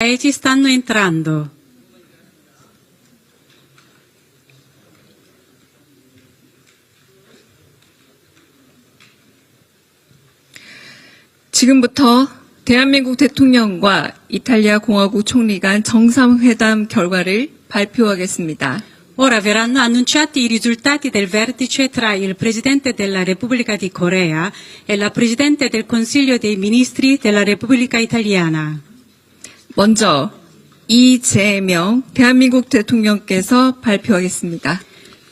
paesi stanno entrando. 지금부터 대한민국 대통령과 이탈리아 공화국 총리 간 정상회담 결과를 발표하겠습니다. Ora verranno annunciati i risultati del vertice tra il Presidente della Repubblica di Corea e la Presidente del Consiglio dei Ministri della Repubblica Italiana. 먼저 이재명 대한민국 대통령께서 발표하겠습니다.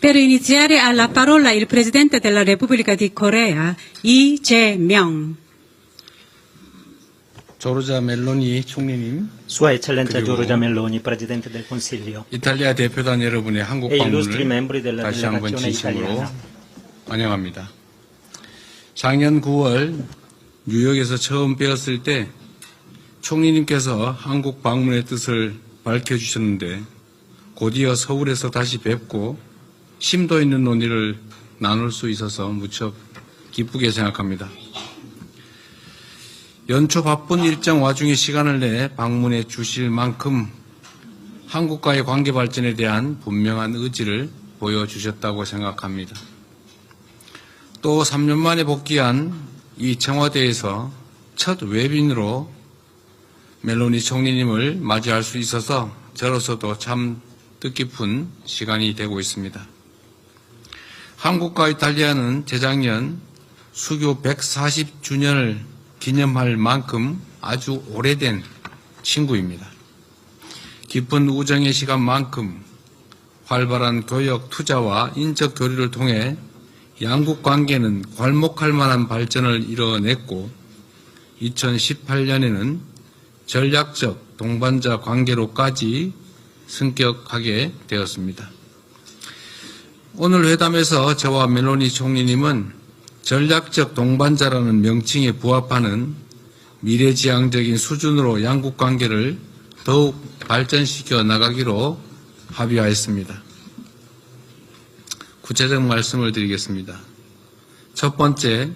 Per iniziare ha la parola il Presidente della Repubblica di Corea, Lee Jae-myung. 조르자 멜로니 총리님, Sua Eccellenza 그리고 Giorgia Meloni, Presidente del Consiglio, 이탈리아 대표단 여러분의 한국 e illustri 방문을 membri della 다시 한번 delegazione 진심으로 italiana. 환영합니다. 작년 9월 뉴욕에서 처음 뵈었을 때 총리님께서 한국 방문의 뜻을 밝혀주셨는데 곧이어 서울에서 다시 뵙고 심도 있는 논의를 나눌 수 있어서 무척 기쁘게 생각합니다. 연초 바쁜 일정 와중에 시간을 내 방문해 주실 만큼 한국과의 관계 발전에 대한 분명한 의지를 보여주셨다고 생각합니다. 또 3년 만에 복귀한 이 청와대에서 첫 외빈으로 멜로니 총리님을 맞이할 수 있어서 저로서도 참 뜻깊은 시간이 되고 있습니다. 한국과 이탈리아는 재작년 수교 140주년을 기념할 만큼 아주 오래된 친구입니다. 깊은 우정의 시간만큼 활발한 교역 투자와 인적 교류를 통해 양국 관계는 괄목할 만한 발전을 이뤄냈고 2018년에는 전략적 동반자 관계로까지 승격하게 되었습니다. 오늘 회담에서 저와 멜로니 총리님은 전략적 동반자라는 명칭에 부합하는 미래지향적인 수준으로 양국 관계를 더욱 발전시켜 나가기로 합의하였습니다. 구체적 말씀을 드리겠습니다. 첫 번째,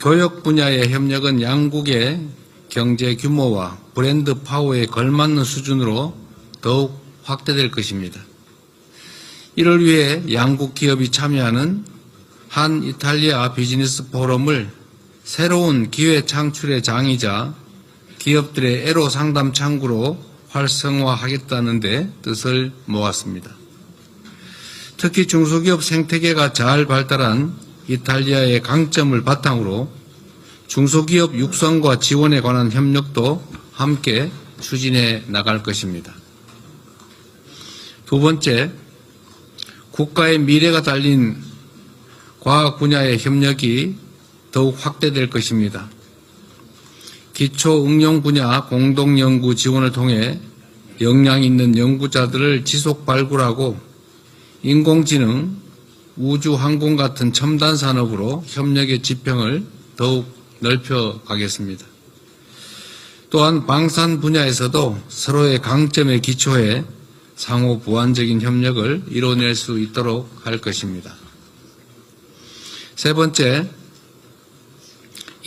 교역 분야의 협력은 양국의 경제 규모와 브랜드 파워에 걸맞는 수준으로 더욱 확대될 것입니다. 이를 위해 양국 기업이 참여하는 한 이탈리아 비즈니스 포럼을 새로운 기회 창출의 장이자 기업들의 애로 상담 창구로 활성화하겠다는데 뜻을 모았습니다. 특히 중소기업 생태계가 잘 발달한 이탈리아의 강점을 바탕으로 중소기업 육성과 지원에 관한 협력도 함께 추진해 나갈 것입니다. 두 번째, 국가의 미래가 달린 과학 분야의 협력이 더욱 확대될 것입니다. 기초 응용 분야 공동 연구 지원을 통해 역량 있는 연구자들을 지속 발굴하고 인공지능, 우주 항공 같은 첨단 산업으로 협력의 지평을 더욱 넓혀 가겠습니다. 또한 방산 분야에서도 서로의 강점에 기초해 상호 보완적인 협력을 이뤄낼 수 있도록 할 것입니다. 세 번째,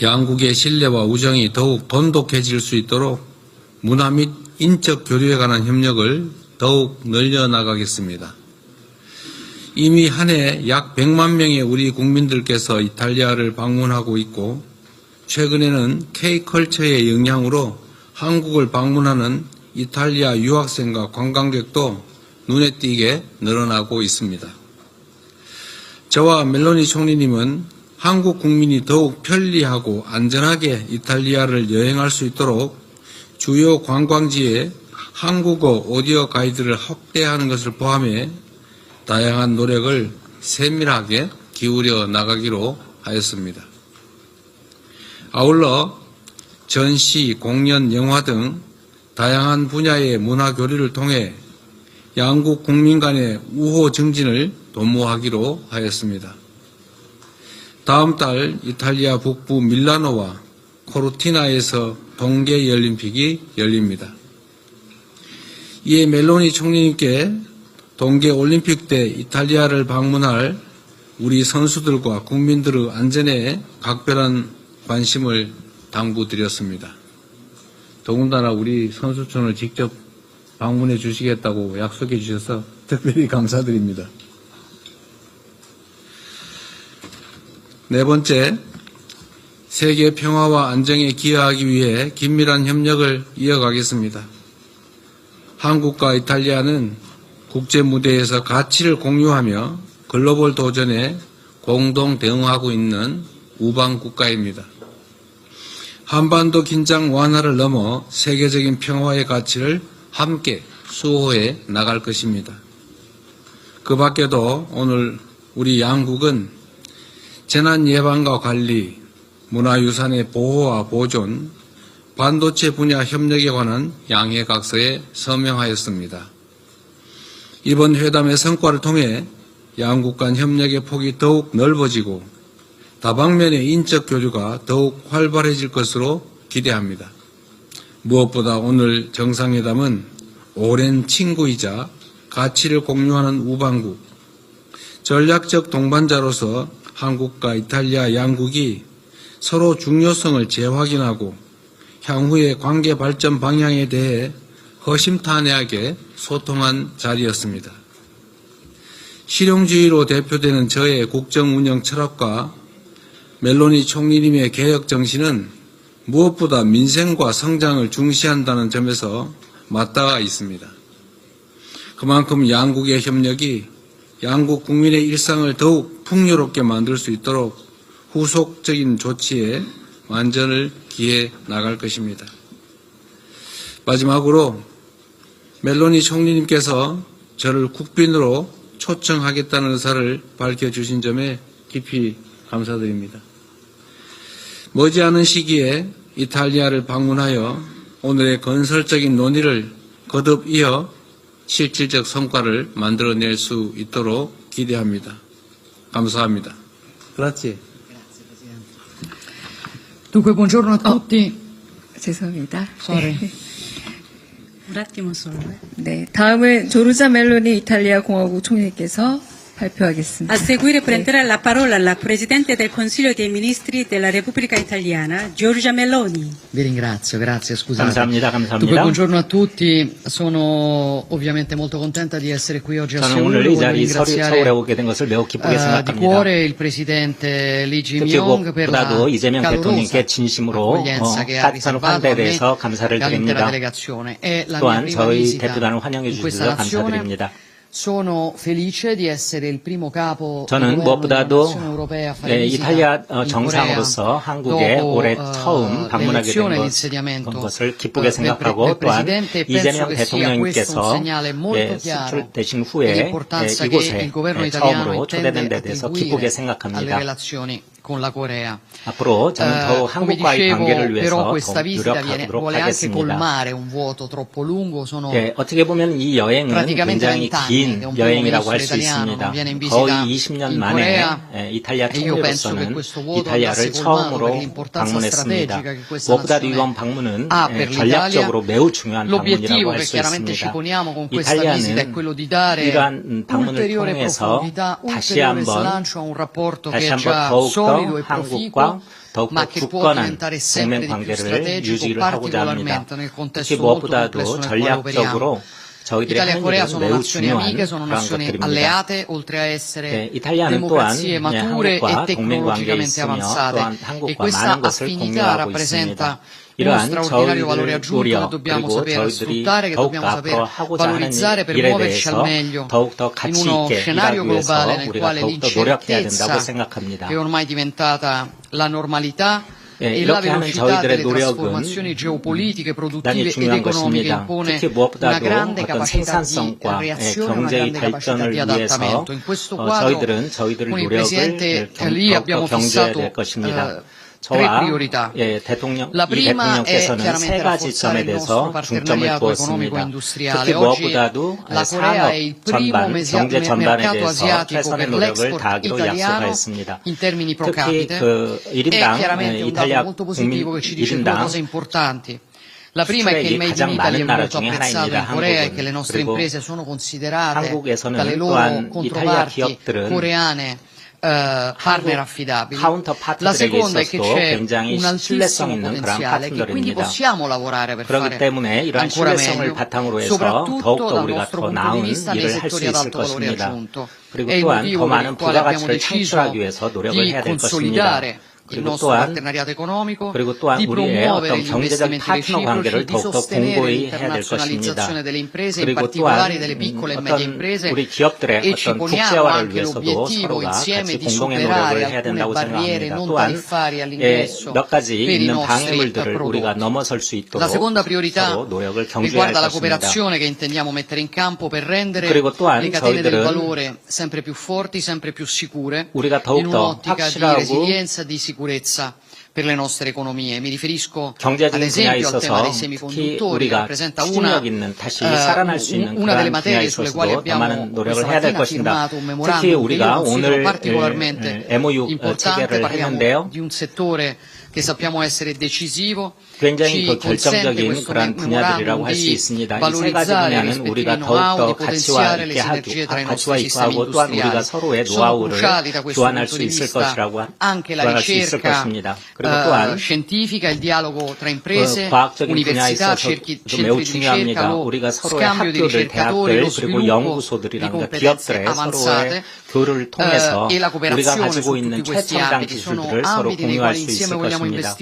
양국의 신뢰와 우정이 더욱 돈독해질 수 있도록 문화 및 인적 교류에 관한 협력을 더욱 늘려나가겠습니다. 이미 한 해 약 100만 명의 우리 국민들께서 이탈리아를 방문하고 있고 최근에는 K컬처의 영향으로 한국을 방문하는 이탈리아 유학생과 관광객도 눈에 띄게 늘어나고 있습니다. 저와 멜로니 총리님은 한국 국민이 더욱 편리하고 안전하게 이탈리아를 여행할 수 있도록 주요 관광지에 한국어 오디오 가이드를 확대하는 것을 포함해 다양한 노력을 세밀하게 기울여 나가기로 하였습니다. 아울러 전시, 공연, 영화 등 다양한 분야의 문화 교류를 통해 양국 국민 간의 우호 증진을 도모하기로 하였습니다. 다음 달 이탈리아 북부 밀라노와 코르티나에서 동계 올림픽이 열립니다. 이에 멜로니 총리님께 동계 올림픽 때 이탈리아를 방문할 우리 선수들과 국민들의 안전에 각별한 관심을 당부드렸습니다. 더군다나 우리 선수촌을 직접 방문해 주시겠다고 약속해 주셔서 특별히 감사드립니다. 네 번째, 세계 평화와 안정에 기여하기 위해 긴밀한 협력을 이어가겠습니다. 한국과 이탈리아는 국제 무대에서 가치를 공유하며 글로벌 도전에 공동 대응하고 있는 우방 국가입니다. 한반도 긴장 완화를 넘어 세계적인 평화의 가치를 함께 수호해 나갈 것입니다. 그 밖에도 오늘 우리 양국은 재난 예방과 관리, 문화유산의 보호와 보존, 반도체 분야 협력에 관한 양해각서에 서명하였습니다. 이번 회담의 성과를 통해 양국 간 협력의 폭이 더욱 넓어지고 다방면의 인적 교류가 더욱 활발해질 것으로 기대합니다. 무엇보다 오늘 정상회담은 오랜 친구이자 가치를 공유하는 우방국, 전략적 동반자로서 한국과 이탈리아 양국이 서로 중요성을 재확인하고 향후의 관계 발전 방향에 대해 허심탄회하게 소통한 자리였습니다. 실용주의로 대표되는 저의 국정 운영 철학과 멜로니 총리님의 개혁 정신은 무엇보다 민생과 성장을 중시한다는 점에서 맞닿아 있습니다. 그만큼 양국의 협력이 양국 국민의 일상을 더욱 풍요롭게 만들 수 있도록 후속적인 조치에 완전을 기해 나갈 것입니다. 마지막으로 멜로니 총리님께서 저를 국빈으로 초청하겠다는 의사를 밝혀주신 점에 깊이 감사드립니다. 머지않은 시기에 이탈리아를 방문하여 오늘의 건설적인 논의를 거듭 이어 실질적 성과를 만들어낼 수 있도록 기대합니다. 감사합니다. 그렇지. Dunque, buongiorno a tutti. 죄송합니다. Sorry. Attimo solo. eh. 네, 다음은 조르자 멜로니 이탈리아 공화국 총리께서 발표하겠습니다. A seguire prenderà la parola la Presidente del Consiglio dei Ministri della Repubblica Italiana, Giorgia Meloni. Vi ringrazio, grazie, scusate. 감사합니다. Dunque, 감사합니다. buongiorno a tutti. Sono ovviamente molto contenta di essere qui oggi a 저는 Seul. 오늘 이 Voglio 자리 서울, 서울에 ringraziare 오게 된 것을 매우 기쁘게 eh, di 생각합니다. cuore il Presidente Lee 특히 Jae-myung per la 무엇보다도 이재명 calorosa 대통령께 진심으로 accoglienza 어, che ha 따뜻한 riservato 환대에 a me 대해서 감사를 e all'intera 드립니다. delegazione. È la mia 또한 prima 저희 visita 대표단을 환영해 in questa 주셔서 nazione. 저는 무엇보다도 네, 이탈리아 어, 정상으로서 한국에 올해 eh, 처음 방문하게 e 된 것, eh, 기쁘게 생각하고 또한 e 이재명 대통령께서 예, chiaro 수출되신 후에 예, 이곳에 예, 처음으로 초대된 데 대해서 기쁘게 생각합니다. Con la Corea. 앞으로 저는 Eh, 더욱 come 한국과의 dicevo, 관계를 위해서 노력하도록 하겠습니다. 예, 어떻게 보면 이 여행은 굉장히 20 anni 긴 여행이라고 할 수 있습니다. 거의 20년 in 만에 예, 이탈리아 e 총리로서는 이탈리아를 처음으로 방문했습니다. 무엇보다도 이번 방문은 예, 전략적으로. 매우 중요한 방문이라고 할 수 있습니다. 이탈리아는 이러한 음, 방문을 통해서 다시 한번 다시 한번 더욱더 e 한국과 더욱더 굳건한 동맹 관계를 strategico, 유지를 하고자 합니다. 특히 무엇보다도. 전략적으로 Italia e Corea sono nazioni amiche, sono nazioni alleate, oltre a essere democrazie mature e tecnologicamente avanzate e questa affinità rappresenta uno straordinario valore aggiunto che dobbiamo sapere sfruttare, che dobbiamo sapere valorizzare per muoverci al meglio in uno scenario globale nel quale l'incertezza è ormai diventata la normalità 예, e la 이렇게 하는 velocità 저희들의 delle 노력은 trasformazioni geopolitiche, 대단히 produttive ed 중요한 economiche 것입니다. impone 특히 una 무엇보다도 grande 어떤 capacità di 생산성과 예, reazione, una 경제의 grande capacità 발전을 di 위해서 adattamento. In questo 어, quadro 저희들은 저희들 con il 노력을 Presidente 예, 경- lì 더욱더 abbiamo 경제해야 fissato 될 것입니다. eh, tre 저와 priorità. 예, 대통령, La 이 prima è 대통령께서는 세 chiaramente 가지 rafforzare 점에 il nostro 대해서 중점을 partenariato 두었습니다. economico-industriale. 특히 Oggi 무엇보다도 la Corea 산업 è il primo 전반, mesia- 경제 전반에 mercato 대해서 asiatico 최선의 per 노력을 l'export 다하기로 italiano 약속하였습니다. in termini pro 특히 capite. 그 è 1인당 chiaramente un dato 이탈리아 molto 국민 positivo che ci dice due 1인당 cose importanti. La prima è che il 수출액이 Made in 가장 Italy è 많은 나라 molto 중에 apprezzato 하나입니다. in Corea e 한국은. che le nostre 그리고 imprese sono considerate 한국에서는 dalle loro 또한 이탈리아 controparti 기업들은 coreane eh, partner affidabili. La seconda è che c'è 굉장히 un 신뢰성 altissimo 있는 그런 potenziale che quindi possiamo lavorare per 그렇기 fare 때문에 ancora 신뢰성을 바탕으로 해서 soprattutto 더욱더 우리가 더 punto di 나은 일을 할 수 있을 것입니다. 그리고 또한 더 많은 부가가치를 창출하기 위해서 노력을 해야 될 것입니다. il nostro partenariato economico, di promuovere gli investimenti reciproci, di sostenere l'internazionalizzazione delle imprese, in particolare delle piccole e medie imprese. E ci poniamo anche l'obiettivo insieme di superare alcune barriere non tariffarie all'ingresso per i nostri prodotti. La seconda priorità riguarda la cooperazione che intendiamo mettere in campo per rendere le del valore sempre per le nostre economie. Mi riferisco ad 경제적인 분야에 esempio al tema 있어서 dei 특히 semiconduttori, che 우리가 rappresenta una, 추진력 있는 다시 eh, 살아날 수 있는 una delle 그러한 분야에 materie sulle quali 있어서도 더 abbiamo 많은 노력을 questa 해야 될 mattina 것입니다. firmato un 특히 memorandum che io 우리가 considero 오늘 particolarmente 예, MOU importante, 체결을 parliamo 했는데요. di un settore che sappiamo essere decisivo, ci consente questo memorandum di valorizzare le rispettive know-how, di potenziare le sinergie tra i nostri sistemi industriali. Sono cruciali da questo punto di vista anche la ricerca uh, scientifica, il dialogo tra imprese, università, cerchi, centri di ricerca, lo scambio di ricercatori, lo sviluppo di competenze avanzate 교류를 통해서 eh, e 우리가 가지고 있는 최첨단 기술들을 서로 공유할 수 있을 것입니다.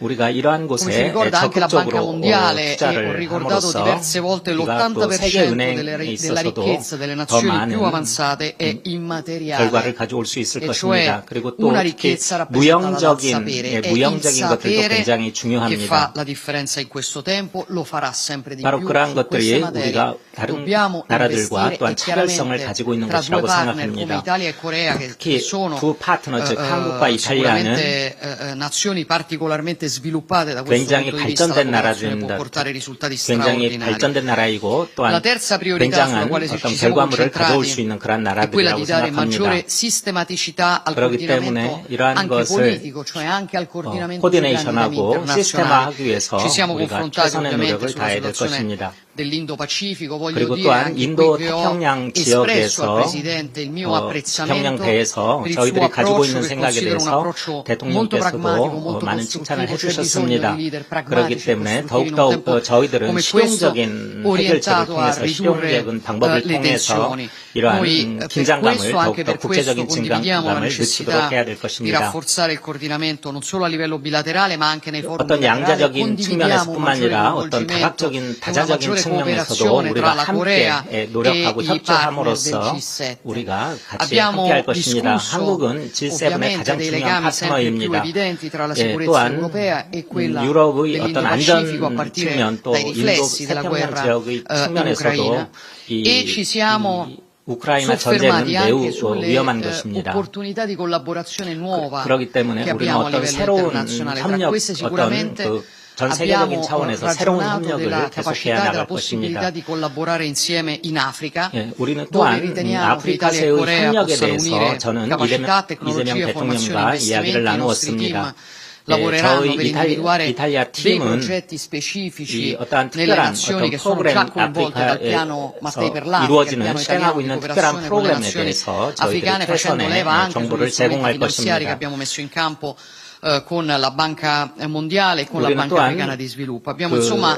우리가 이러한 곳에 적극적으로 어, e 투자를 함으로써 우리가 또 l'80% delle, 세계은행에 있어서도 더 많은 결과를. 가져올 수 있을 e 것입니다. 그리고 또 특히 무형적인. 예, 무형적인 것들도 굉장히 중요합니다. 바로 그러한 것들이. 우리가 다른 나라들과 또한 e 차별성을 가지고 있는 것이라고 생각합니다. E 특히 두 파트너 즉 eh, 한국과 eh, 이탈리아는 eh, eh, 굉장히 발전된 나라들입니다. 굉장히. 발전된 나라이고 또한 굉장한 어떤 결과물을 가져올 수 있는 그런 나라들이라고 생각합니다. 그렇기 때문에 이러한 것을 어, 코디네이션하고. 시스템화하기 위해서 우리가 최선의 노력을 다해야 될 것입니다. 그리고 또한 인도 태평양 지역에서 어, il 저희들이 가지고 있는 생각에 대해서 대통령께서도 어, 많은 칭찬을 해주셨습니다. 그렇기 e 때문에 더욱더 어, 저희들은 실용적인 해결책을 통해서 실용적인 방법을 eh, 통해서. 이러한 음, eh, 긴장감을 더욱더 국제적인 긴장감을 늦추도록 해야 될 것입니다. 어떤. 양자적인 측면에서뿐만 아니라 어떤 다각적인 e 다자적인 cooperazione 우리가 함께 예, e 노력하고 협조함으로써 G7. 우리가 같이 함께할 것입니다. 한국은 G7의 ovviamente 가장 중요한 파트너입니다. 예, 또한 e 음, 유럽의 어떤 안전 측면 또 인도 태평양 지역의 eh, 측면에서도 이, e 이 우크라이나 전쟁은 매우 어, 위험한 eh, 것입니다. nuova 그렇기 때문에 우리는 어떤 새로운 협력, 어떤 그 전 세계적인 abbiamo 차원에서 새로운 ragionato 협력을 della 계속해야 capacità e della 나갈 possibilità 것입니다. di collaborare insieme in Africa, 예, 우리는 dove 또한 음, riteniamo che Italia e 아프리카세의 Corea 협력에 possano 대해서 unire 저는 capacità, 이재명, tecnologia, 이재명 formazione, 대통령과 이야기를 investimenti. I nostri team 나누었습니다. 예, lavoreranno 저희 per 이탈리, individuare 이탈리아 dei 팀은 progetti 이 specifici 어떠한 nelle 특별한 nazioni 어떤 che sono 프로그램 già coinvolte dal piano Mattei per 아프리카에서 l'Africa, il 이루어지는 piano 실행하고 italiano di 있는 특별한 cooperazione con le 프로그램에 nazioni 대해서 저희들이 africane facendo 최선의 leva anche 정보를 sugli strumenti 제공할 finanziari che 것입니다. abbiamo messo in campo Eh, con la Banca Mondiale e con la Banca Africana di Sviluppo. Abbiamo insomma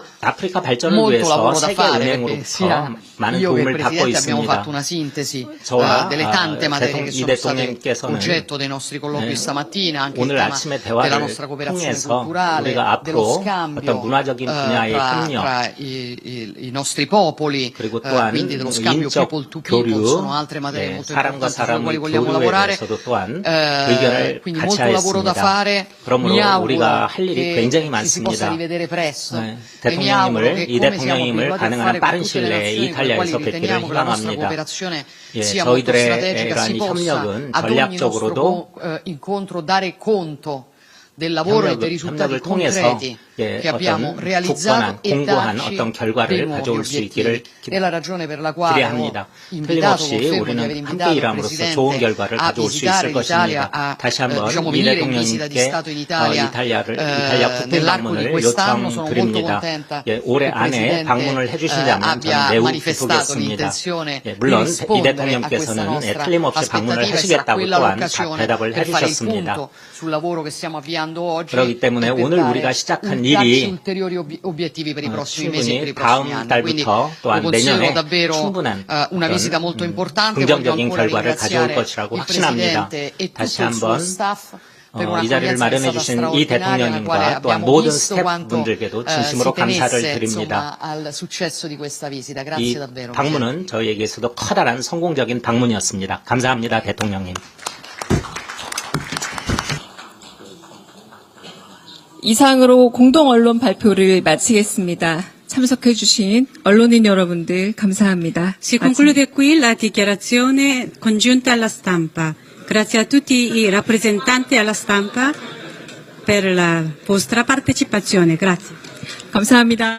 molto lavoro da fare perché sia io che il Presidente abbiamo fatto una sintesi uh, delle tante materie che sono state oggetto dei nostri colloqui stamattina, anche il tema della nostra cooperazione culturale, dello scambio eh, tra, tra i, i, i, nostri popoli, uh, quindi dello scambio people to people, sono altre materie molto importanti sulle quali vogliamo lavorare, uh, quindi molto lavoro da fare 그러므로 우리가 할 일이 굉장히 많습니다. 네, e 대통령님을 이 대통령님을 가능한 con 빠른 시일 내에 이탈리아에서 뵙기를 희망합니다. 예, 저희들의 이러한 협력은 전략적으로도 eh, e 협력을, 통해서 예, che abbiamo 어떤 realizzato e 공고한 darci 어떤 dei 결과를 nuovi 가져올 수 있기를 obiettivi. 기- È la ragione per la quale ho invitato, 틀림없이 confermo di aver 우리는 함께 invitato il 일함으로써 좋은 Presidente 결과를 a 가져올 수 visitare 있을 l'Italia, 것입니다. a 다시 eh, 한번 diciamo, 미 venire in visita di 대통령님께 Stato in 어, Italia 이탈리아를 eh, nell'arco di 방문을 quest'anno. Sono molto 요청드립니다. contenta 예, 올해 che il 안에 Presidente eh, abbia manifestato l'intenzione 예, di 물론 이 rispondere a questa 대통령께서는 예, nostra 틀림없이 방문을 aspettativa e sarà 하시겠다고 quella 또한 다 l'occasione 대답을 per fare il 해주셨습니다. punto sul lavoro che stiamo avviando oggi 그렇기 때문에 e 오늘 우리가 시작한 일이 어, e per 충분히 다음 달부터 또한 내년에 충분한 eh, 음, 긍정적인 결과를 가져올 것이라고 확신합니다. E 다시 한번 어, 이 자리를 마련해 주신 이 대통령님과 또한 모든 스태프분들께도 eh, 진심으로 감사를 드립니다. 이. 방문은 저희에게서도 커다란 성공적인 방문이었습니다. 감사합니다, 대통령님. 이상으로 공동 언론 발표를 마치겠습니다. 참석해 주신 언론인 여러분들 감사합니다. Si conclude qui la dichiarazione congiunta alla stampa. Grazie a tutti i rappresentanti alla stampa per la vostra partecipazione. Grazie. 감사합니다.